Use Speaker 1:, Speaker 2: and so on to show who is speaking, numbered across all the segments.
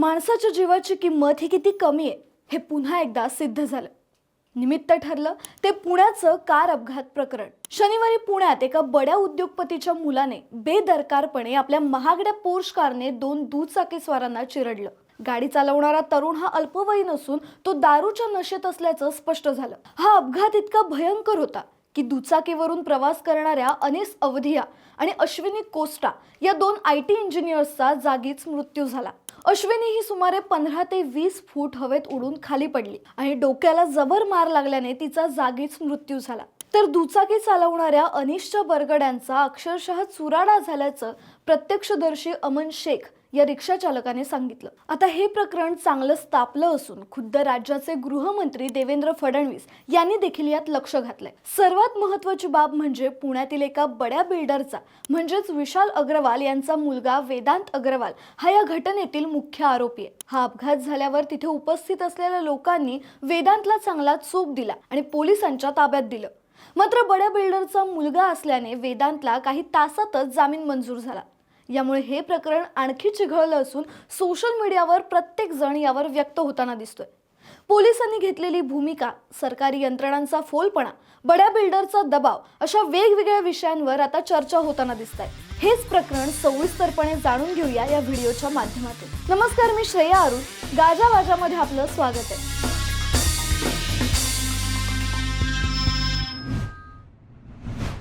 Speaker 1: माणसाच्या जीवाची किंमत ही किती कमी आहे हे पुन्हा एकदा सिद्ध झालं. निमित्त ठरलं ते पुण्याचं कार अपघात प्रकरण. शनिवारी पुण्यात एका बड्या उद्योगपतीच्या मुलाने बेदरकारपणे आपल्या महागड्या पोर्श कारने दोन दुचाकीस्वारांना चिरडलं. गाडी चालवणारा तरुण हा अल्पवयीन असून तो दारूच्या नशेत असल्याचं स्पष्ट झालं. हा अपघात इतका भयंकर होता की दुचाकीवरून प्रवास करणाऱ्या अनिस अवधिया आणि अश्विनी कोस्टा या दोन आय टी इंजिनियर्सचा जागीच मृत्यू झाला. अश्विनी ही सुमारे पंधरा ते वीस फूट हवेत उडून खाली पडली आणि डोक्याला जबर मार लागल्याने तिचा जागीच मृत्यू झाला. तर दुचाकी चालवणाऱ्या अनिश्च बरगड्यांचा अक्षरशः चुराडा झाल्याचं प्रत्यक्षदर्शी अमन शेख या रिक्षा चालकाने सांगितलं. आता हे प्रकरण चांगलंच तापलं असून खुद्द राज्याचे गृहमंत्री देवेंद्र फडणवीस यांनी देखील यात लक्ष घातलंय. सर्वात महत्वाची बाब म्हणजे पुण्यातील एका बड्या बिल्डरचा म्हणजेच विशाल अग्रवाल यांचा मुलगा वेदांत अग्रवाल हा या घटनेतील मुख्य आरोपी आहे. हा अपघात झाल्यावर तिथे उपस्थित असलेल्या लोकांनी वेदांतला चांगला चोप दिला आणि पोलिसांच्या ताब्यात दिलं. मात्र बड्या बिल्डरचा मुलगा असल्याने वेदांतला काही तासातच जामीन मंजूर झाला. यामुळे हे प्रकरण आणखी चिघळलं असून सोशल मीडियावर प्रत्येक जण यावर व्यक्त होताना दिसतोय. पोलिसांनी घेतलेली भूमिका सरकारी यंत्रणांचा फोलपणा बड्या बिल्डरचा दबाव अशा वेगवेगळ्या विषयांवर आता चर्चा होताना दिसत आहे हेच प्रकरण सविस्तरपणे जाणून घेऊया या व्हिडिओच्या माध्यमातून. नमस्कार मी श्रेया अरुण. गाजा वाजामध्ये आपलं स्वागत आहे.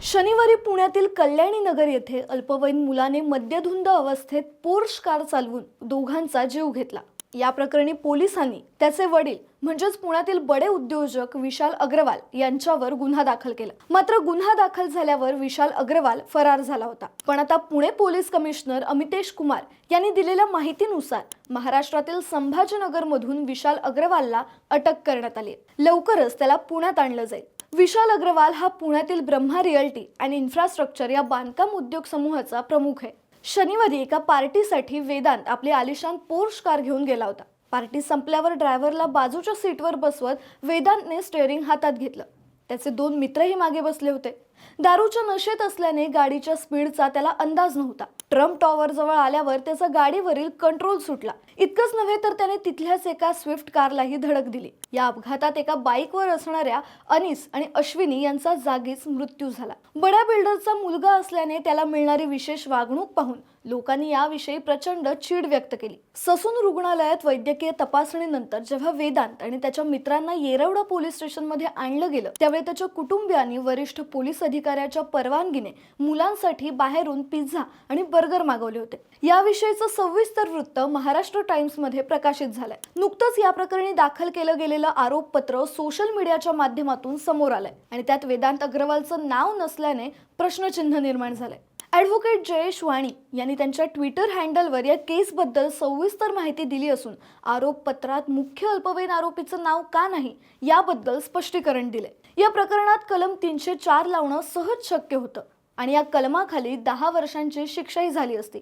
Speaker 1: शनिवारी पुण्यातील कल्याणी नगर येथे अल्पवयीन मुलाने मद्यधुंद अवस्थेत पोर्श कार चालवून दोघांचा जीव घेतला. या प्रकरणी पोलिसांनी त्याचे वडील म्हणजेच पुण्यातील बडे उद्योजक विशाल अग्रवाल यांच्यावर गुन्हा दाखल केला. मात्र गुन्हा दाखल झाल्यावर विशाल अग्रवाल फरार झाला होता. पण आता पुणे पोलीस कमिशनर अमितेश कुमार यांनी दिलेल्या माहितीनुसार महाराष्ट्रातील संभाजीनगरमधून विशाल अग्रवालला अटक करण्यात आली लवकरच त्याला पुण्यात आणलं जाईल. विशाल अग्रवाल हा पुण्यातील ब्रह्मा रिअल्टी आणि इन्फ्रास्ट्रक्चर या बांधकाम उद्योग समूहाचा प्रमुख आहे. शनिवारी एका पार्टीसाठी वेदांत आपली आलिशान पोर्श कार घेऊन गेला होता. पार्टी संपल्यावर ड्रायव्हरला बाजूच्या सीटवर बसवत वेदांतने स्टेअरिंग हातात घेतलं. त्याचे दोन मित्रही मागे बसले होते. दारूच्या नशेत असल्याने गाडीच्या स्पीडचा त्याला अंदाज नव्हता. ट्रम्प टॉवर जवळ आल्यावर त्याचा गाडीवरील कंट्रोल सुटला. इतकंच नव्हे तर त्याने तिथल्याच एका स्विफ्ट कारलाही धडक दिली. या अपघातात एका बाईकवर असणाऱ्या अनिस आणि अश्विनी यांचा जागीच मृत्यू झाला. बड्या बिल्डरचा मुलगा असल्याने त्याला मिळणारी विशेष वागणूक पाहून लोकांनी याविषयी प्रचंड चीड व्यक्त केली. ससून रुग्णालयात वैद्यकीय तपासणीनंतर जेव्हा वेदांत आणि त्याच्या मित्रांना येरवडा पोलीस स्टेशनमध्ये आणलं गेलं त्यावेळी त्याच्या कुटुंबियांनी वरिष्ठ पोलीस अधिकाऱ्याच्या परवानगीने मुलांसाठी बाहेरून पिझ्झा आणि बर्गर मागवले होते. याविषयीचं सविस्तर वृत्त महाराष्ट्र टाइम्समध्ये प्रकाशित झालंय. नुकतंच या प्रकरणी दाखल केलं गेलेलं आरोपपत्र सोशल मीडियाच्या माध्यमातून समोर आलंय. आणि त्यात वेदांत अग्रवालचं नाव नसल्याने प्रश्नचिन्ह निर्माण झालंय. ॲडव्होकेट जयेश वाणी यांनी त्यांच्या ट्विटर हँडलवर या केसबद्दल सविस्तर माहिती दिली असून आरोपपत्रात मुख्य अल्पवयीन आरोपीचं नाव का नाही याबद्दल स्पष्टीकरण दिले या प्रकरणात कलम तीनशे चार लावणं सहज शक्य होतं. आणि या कलमाखाली दहा वर्षांची शिक्षाही झाली असती.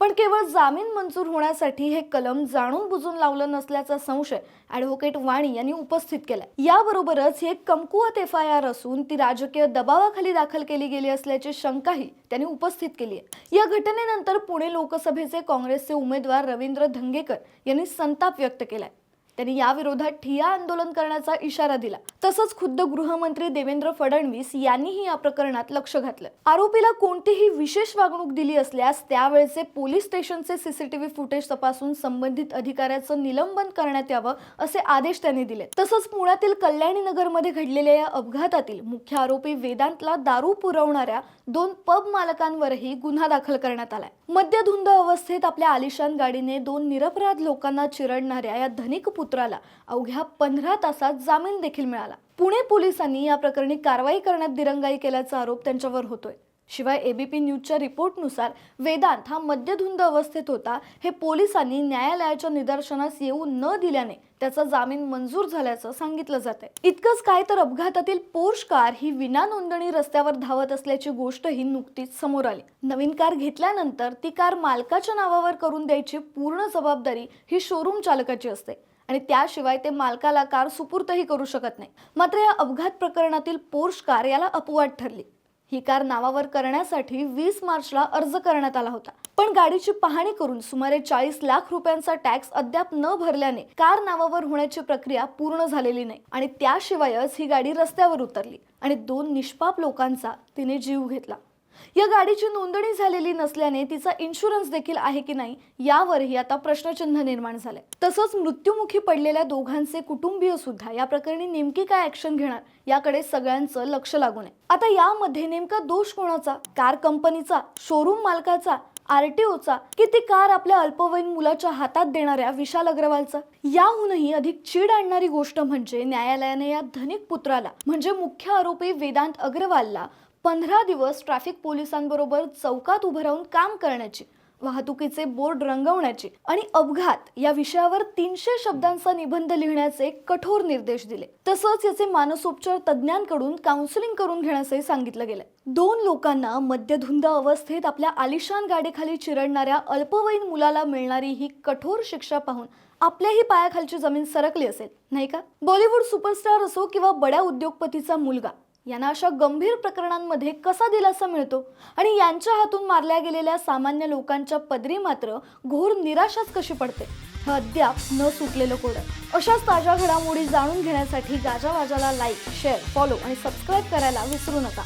Speaker 1: पण केवळ जामीन मंजूर होण्यासाठी हे कलम जाणून बुजून लावलं नसल्याचा संशय ॲडव्होकेट वाणी यांनी उपस्थित केलाय. याबरोबरच ही एक कमकुवत एफ आय आर असून ती राजकीय दबावाखाली दाखल केली गेली असल्याची शंकाही त्यांनी उपस्थित केली आहे. या घटनेनंतर पुणे लोकसभेचे काँग्रेसचे उमेदवार रवींद्र धंगेकर यांनी संताप व्यक्त केलाय. त्यांनी याविरोधात ठिया आंदोलन करण्याचा इशारा दिला. तसंच खुद्द गृहमंत्री देवेंद्र फडणवीस यांनीही या प्रकरणात लक्ष घातलं. आरोपीला कोणतीही विशेष वागणूक दिली असल्यास त्यावेळेचे पोलीस स्टेशनचे सीसीटीव्ही फुटेज तपासून संबंधित अधिकाऱ्याचं निलंबन करण्यात यावं असे आदेश त्यांनी दिले. तसंच पुण्यातील कल्याणी नगरमध्ये घडलेल्या या अपघातातील मुख्य आरोपी वेदांतला दारू पुरवणाऱ्या दोन पब मालकांवरही गुन्हा दाखल करण्यात आलाय. मद्यधुंद अवस्थेत आपल्या आलिशान गाडीने दोन निरपराध लोकांना चिरडणाऱ्या या धनिक पुत्राला. अवघ्या पंधरा तासात जामीन देखील मिळाला. पुणे पोलिसांनी या प्रकरणी कारवाई करण्यात दिरंगाई केल्याचा आरोप त्यांच्यावर होतोय. शिवाय एबीपी न्यूजच्या रिपोर्टनुसार वेदांत हा मद्यधुंद अवस्थेत होता हे पोलिसांनी न्यायालयाच्या निदर्शनास येऊ न दिल्याने त्याचा जामीन मंजूर झाल्याचं सांगितलं जात आहे इतकंच काय तर अपघातातील पोर्श कार ही विना नोंदणी रस्त्यावर धावत असल्याची गोष्ट ही नुकतीच समोर आली. नवीन कार घेतल्यानंतर ती कार मालकाच्या नावावर करून द्यायची पूर्ण जबाबदारी ही शोरूम चालकाची असते. आणि त्याशिवाय ते मालकाला कार सुपूर्तही करू शकत नाही. मात्र या अपघात प्रकरणातील पोर्श कार याला अपवाद ठरली. ही कार नावावर करण्यासाठी वीस मार्चला अर्ज करण्यात आला होता. पण गाडीची पाहणी करून सुमारे चाळीस लाख रुपयांचा टॅक्स अद्याप न भरल्याने कार नावावर होण्याची प्रक्रिया पूर्ण झालेली नाही आणि त्याशिवायच ही गाडी रस्त्यावर उतरली आणि दोन निष्पाप लोकांचा तिने जीव घेतला. या गाडीची नोंदणी झालेली नसल्याने तिचा इन्शुरन्स देखील आहे की नाही यावरही आता प्रश्नचिन्ह निर्माण झाले तसंच मृत्युमुखी पडलेल्या दोघांचे कुटुंबीय सुद्धा या प्रकरणी नेमकी काय ऍक्शन घेणार याकडे सगळ्यांचं लक्ष लागून आहे. आता यामध्ये नेमका दोष कोणाचा? कार कंपनीचा शोरूम मालकाचा आरटीओचा की ती कार आपल्या अल्पवयीन मुलाच्या हातात देणाऱ्या विशाल अग्रवालचा? याहूनही अधिक चीड आणणारी गोष्ट म्हणजे न्यायालयाने या धनिक पुत्राला म्हणजे मुख्य आरोपी वेदांत अग्रवालला पंधरा दिवस ट्रॅफिक पोलिसांबरोबर चौकात उभं राहून काम करण्याची वाहतुकीचे बोर्ड रंगवण्याची आणि अपघात या विषयावर तीनशे शब्दांचा निबंध लिहिण्याचे कठोर निर्देश दिले. तसंच याचे मानसोपचार तज्ज्ञांकडून काउन्सिलिंग करून घेण्यासही सांगितलं गेलं दोन लोकांना मद्यधुंद अवस्थेत आपल्या आलिशान गाडीखाली चिरडणाऱ्या अल्पवयीन मुलाला मिळणारी ही कठोर शिक्षा पाहून आपल्याही पायाखालची जमीन सरकली असेल नाही का? बॉलिवूड सुपरस्टार असो किंवा बड्या उद्योगपतीचा मुलगा यांना अशा गंभीर प्रकरणांमध्ये कसा दिलासा मिळतो? आणि यांच्या हातून मारल्या गेलेल्या सामान्य लोकांच्या पदरी मात्र घोर निराशाच कशी पडते? हे अद्याप न सुटलेलं कोडं. अशाच ताज्या घडामोडी जाणून घेण्यासाठी गाजावाजाला लाईक शेअर फॉलो आणि सबस्क्राईब करायला विसरू नका.